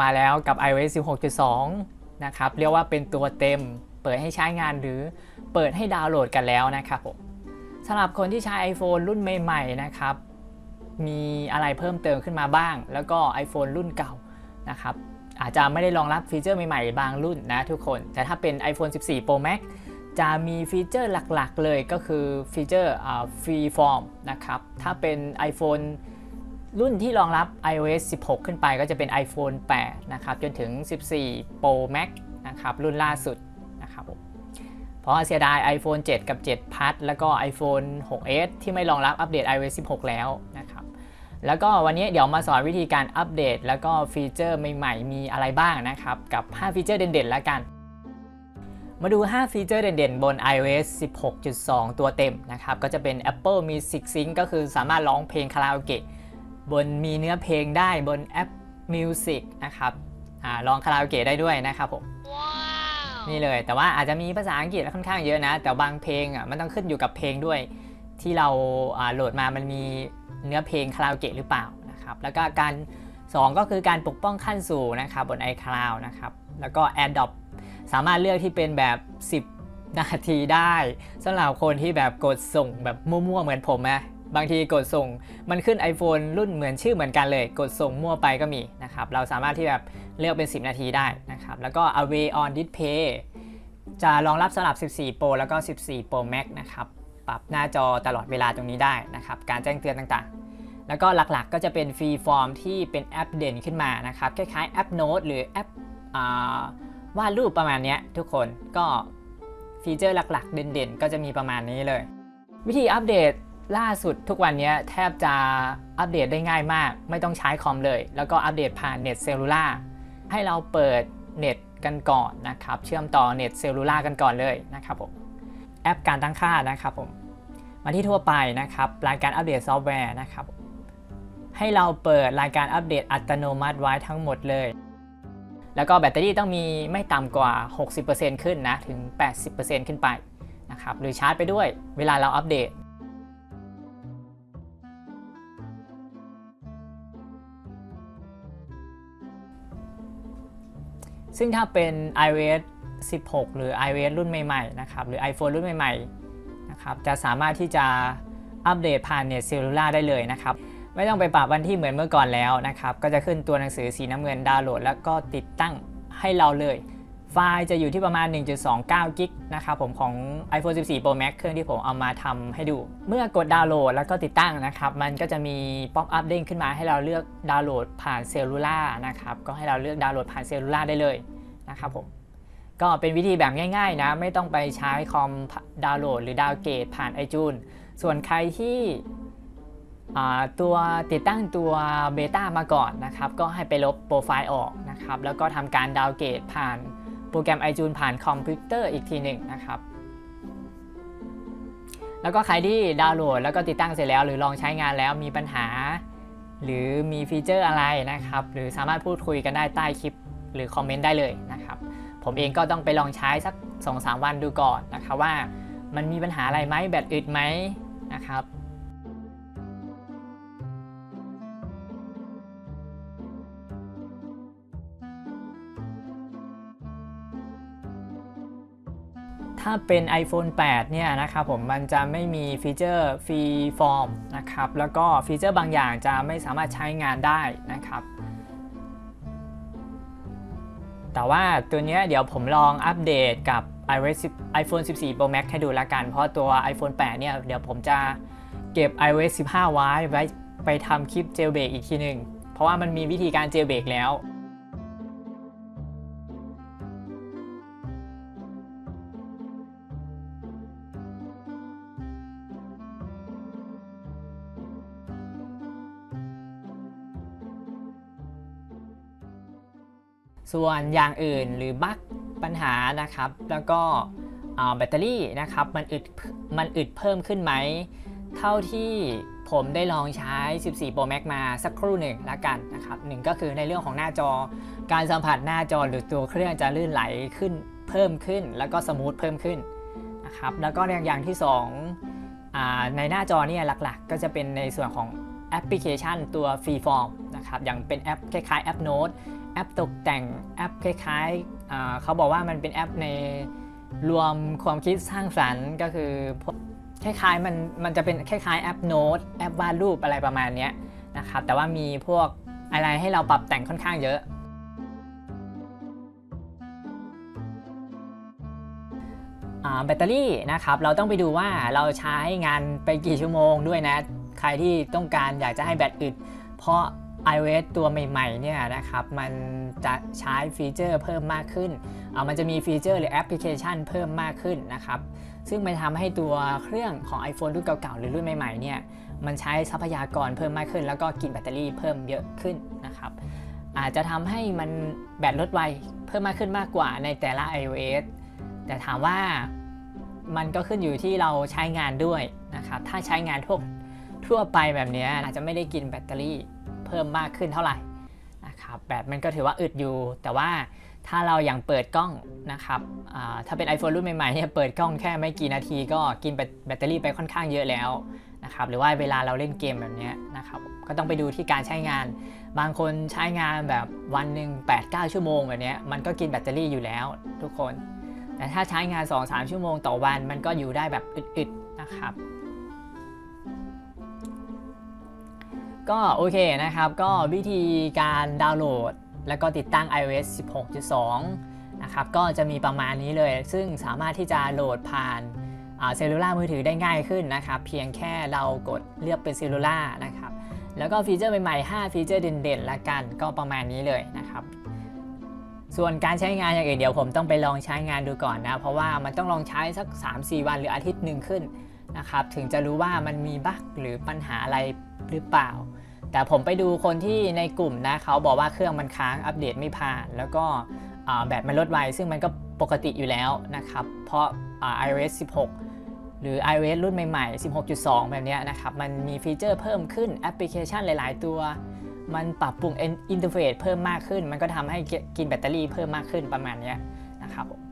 มาแล้วกับ iOS 16.2 นะครับ เรียกว่าเป็นตัวเต็ม เปิดให้ใช้งานหรือเปิดให้ดาวน์โหลดกันแล้วนะครับผมสำหรับคนที่ใช้ iPhone รุ่นใหม่ ๆ นะครับ มีอะไรเพิ่มเติมขึ้นมาบ้าง แล้วก็ iPhone รุ่นเก่านะครับอาจจะไม่ได้รองรับฟีเจอร์ใหม่ๆ บางรุ่นนะทุกคน แต่ถ้าเป็น iPhone 14 Pro Max จะมีฟีเจอร์หลักๆ เลยก็คือฟีเจอร์ฟรีฟอร์มนะครับ ถ้าเป็น iPhone รุ่นที่รองรับ iOS 16 ขึ้นไปก็จะเป็น iPhone 8 นะครับ จนถึง 14 Pro Max นะครับ รุ่นล่าสุดนะครับผมเพราะเสียดาย iPhone 7 กับ 7 Plus แล้วก็ iPhone 6s ที่ไม่รองรับอัปเดต iOS 16 แล้วนะครับ แล้วก็วันนี้เดี๋ยวมาสอนวิธีการอัปเดต แล้วก็ฟีเจอร์ใหม่ๆ มีอะไรบ้างนะครับ กับ 5 ฟีเจอร์เด่นๆ แล้วกัน มาดู 5 ฟีเจอร์เด่นๆ บน iOS 16.2 ตัวเต็มนะครับ ก็จะเป็น Apple Music Sync ก็คือสามารถร้องเพลงคาราโอเกะ บนมีเนื้อเพลงได้บนแอป Music นะครับอาร้องคาราโอเกะได้ด้วยนะครับผมนี่เลยแต่ว่าอาจจะมีภาษาอังกฤษค่อนข้างเยอะนะ แต่บางเพลงอะมันต้องขึ้นอยู่กับเพลงด้วย ที่เราอ่าโหลดมามันมีเนื้อเพลงคาราโอเกะหรือเปล่านะครับแล้วก็การ 2 ก็คือการปกป้องขั้นสูงนะครับบน iCloud นะครับแล้วก็ AirDrop สามารถเลือกที่เป็นแบบ 10 นาทีได้สำหรับคนที่แบบกดส่งแบบมั่วๆเหมือนผมนะ บางทีกดส่งมันขึ้น iPhone รุ่นเหมือนชื่อเหมือนกันเลย กดส่งมั่วไปก็มีนะครับเราสามารถที่แบบเลือกเป็น 10 นาทีได้นะครับแล้วก็ Away on Display จะรองรับสำหรับ 14 Pro แล้วก็ 14 Pro Max นะครับปรับหน้าจอตลอดเวลาตรงนี้ได้นะครับการแจ้งเตือนต่างๆ แล้วก็หลักๆก็จะเป็นฟรีฟอร์มที่เป็นแอปเด่นขึ้นมานะครับคล้ายๆแอปโน้ตหรือแอปวาดรูปประมาณนี้ทุกคนก็ฟีเจอร์หลักๆ เด่นๆ ก็จะมีประมาณนี้เลย วิธีอัปเดต ล่าสุดทุกวันนี้แทบจะอัปเดตได้ง่ายมาก ไม่ต้องใช้คอมเลย แล้วก็อัปเดตผ่านเน็ตเซลลูล่าให้เราเปิดเน็ตกันก่อนนะครับ เชื่อมต่อเน็ตเซลลูล่ากันก่อนเลยนะครับผมแอปการตั้งค่านะครับผมมาที่ทั่วไปนะครับรายการอัปเดตซอฟต์แวร์นะครับให้เราเปิดรายการอัปเดตอัตโนมัติไว้ทั้งหมดเลย แล้วก็แบตเตอรี่ต้องมีไม่ต่ำกว่า 60%ขึ้นนะ ถึง 80%ขึ้นไปนะครับหรือชาร์จไปด้วยเวลาเราอัปเดต ซึ่งถ้าเป็น iOS 16 หรือ iOS รุ่นใหม่ๆนะครับหรือ iPhone รุ่นใหม่ๆนะครับจะสามารถที่จะอัปเดตผ่านเน็ตเซลลูล่าได้เลยนะครับไม่ต้องไปปรับวันที่เหมือนเมื่อก่อนแล้วนะครับก็จะขึ้นตัวหนังสือสีน้ำเงินดาวน์โหลด แล้วก็ติดตั้งให้เราเลย ไฟล์จะอยู่ที่ประมาณ 1.29 กิกนะครับผมของ iPhone 14 Pro Max เครื่องที่ผมเอามาทำให้ดู เมื่อกดดาวน์โหลดแล้วก็ติดตั้งนะครับ มันก็จะมีป๊อปอัพเด้งขึ้นมาให้เราเลือกดาวน์โหลดผ่านเซลลูล่านะครับ ก็ให้เราเลือกดาวน์โหลดผ่านเซลลูล่าได้เลยนะครับผม ก็เป็นวิธีแบบง่ายๆนะ ไม่ต้องไปใช้คอมดาวน์โหลด หรือดาวเกรดผ่าน iTunes ส่วนใครที่ตัวติดตั้งตัวเบต้ามาก่อนนะครับ ก็ให้ไปลบโปรไฟล์ออกนะครับ แล้วก็ทำการดาวเกรดผ่าน โปรแกรม iTunes ผ่านคอมพิวเตอร์อีกทีหนึ่งนะครับ แล้วก็ใครที่ดาวน์โหลดแล้วก็ติดตั้งเสร็จแล้ว หรือลองใช้งานแล้วมีปัญหา หรือมีฟีเจอร์อะไรนะครับ หรือสามารถพูดคุยกันได้ใต้คลิป หรือคอมเมนต์ได้เลยนะครับ ผมเองก็ต้องไปลองใช้สัก 2-3 วันดูก่อนนะครับว่ามันมีปัญหาอะไรไหมแบตอึดไหมนะครับ ถ้าเป็น iPhone 8 เนี่ยนะครับผมมันจะไม่มีฟีเจอร์ฟรีฟอร์มนะครับแล้วก็ฟีเจอร์บางอย่างจะไม่สามารถใช้งานได้นะครับ แต่ว่าตัวเนี้ยเดี๋ยวผมลองอัปเดตกับ iOS 10 iPhone 14 Pro Max ให้ดูละกัน เพราะตัว iPhone 8 เนี่ยเดี๋ยวผมจะเก็บ iOS 15 ไว้ไว้ไปทำคลิป jailbreak อีกทีหนึ่งเพราะว่ามันมีวิธีการ jailbreak แล้ว ส่วนอย่างอื่นหรือบั๊กปัญหานะครับ แล้วก็แบตเตอรี่นะครับมันอึดมันอึดเพิ่มขึ้นไหม เท่าที่ผมได้ลองใช้ 14 Pro Max มาสักครู่หนึ่งละกันนะครับหนึ่งก็คือในเรื่องของหน้าจอ การสัมผัสหน้าจอหรือตัวเครื่องจะลื่นไหลขึ้นเพิ่มขึ้น แล้วก็สมูทเพิ่มขึ้นนะครับแล้วก็อย่างที่สองในหน้าจอเนี่ยหลักๆ ก็จะเป็นในส่วนของแอปพลิเคชันตัว Freeform นะครับอย่างเป็นแอปคล้ายๆแอป Note แแอปตกแต่งแอปคล้ายๆเขาบอกว่ามันเป็นแอปในรวมความคิดสร้างสรรค์ก็คือคล้ายๆมันมันจะเป็นคล้ายๆแอปโน้ตแอปวาดรูปอะไรประมาณนี้นะครับแต่ว่ามีพวกอะไรให้เราปรับแต่งค่อนข้างเยอะ แบตเตอรี่นะครับเราต้องไปดูว่าเราใช้งานไปกี่ชั่วโมงด้วยนะ ใครที่ต้องการอยากจะให้แบตอึด เพราะ iOS ตัวใหม่ๆเนี่ยนะครับมันจะใช้ฟีเจอร์เพิ่มมากขึ้นอ่ามันจะมีฟีเจอร์หรือแอปพลิเคชันเพิ่มมากขึ้นนะครับซึ่งมันทำให้ตัวเครื่องของ iPhone รุ่นเก่าๆ หรือรุ่นใหม่ๆเนี่ยมันใช้ทรัพยากรเพิ่มมากขึ้น แล้วก็กินแบตเตอรี่เพิ่มเยอะขึ้นนะครับอาจจะทำให้มันแบตลดไวเพิ่มมากขึ้นมากกว่าในแต่ละ iOS แต่ถามว่ามันก็ขึ้นอยู่ที่เราใช้งานด้วยนะครับถ้าใช้งานทั่วทั่วไปแบบนี้อาจจะไม่ได้กินแบตเตอรี่ พิ่มมากขึ้นเท่าไหร่นะครับแบตมันก็ถือว่าอึดอยู่ แต่ว่าถ้าเราอย่างเปิดกล้องนะครับถ้าเป็น iPhone รุ่นใหม่ๆเนี่ยเปิดกล้องแค่ไม่กี่นาทีก็กินแบตเตอรี่ไปค่อนข้างเยอะแล้วนะครับหรือว่าเวลาเราเล่นเกมแบบนี้นะครับก็ต้องไปดูที่การใช้งาน บางคนใช้งานแบบวันหนึ่ง8-9 ชั่วโมงแบบนี้มันก็กินแบตเตอรี่อยู่แล้วทุกคน แต่ถ้าใช้งาน 2-3 ชั่วโมงต่อวันมันก็อยู่ได้แบบอึดๆนะครับ ก็โอเคนะครับ ก็วิธีการดาวน์โหลด แล้วก็ติดตั้ง iOS 16.2 นะครับ ก็จะมีประมาณนี้เลย ซึ่งสามารถที่จะโหลดผ่านเซลลูล่ามือถือได้ง่ายขึ้นนะครับ เพียงแค่เรากดเลือกเป็นเซลลูล่านะครับ แล้วก็ฟีเจอร์ใหม่ๆ 5 ฟีเจอร์เด่นๆละกัน ก็ประมาณนี้เลยนะครับ ส่วนการใช้งานอย่างอื่นเดี๋ยวผมต้องไปลองใช้งานดูก่อนนะ เพราะว่ามันต้องลองใช้สัก 3-4 วันหรืออาทิตย์หนึ่งขึ้น นะครับ ถึงจะรู้ว่ามันมีบั๊กหรือปัญหาอะไรหรือเปล่า แต่ผมไปดูคนที่ในกลุ่มนะเขาบอกว่าเครื่องมันค้างอัปเดตไม่ผ่าน แล้วก็แบตมันลดไว ซึ่งมันก็ปกติอยู่แล้วนะครับ เพราะ iOS 16 หรือ iOS รุ่นใหม่ๆ 16.2 แบบนี้นะครับ มันมีฟีเจอร์เพิ่มขึ้นแอปพลิเคชันหลาย ๆ ตัว มันปรับปรุงอินเทอร์เฟซเพิ่มมากขึ้น มันก็ทำให้กินแบตเตอรี่เพิ่มมากขึ้นประมาณนี้นะครับผม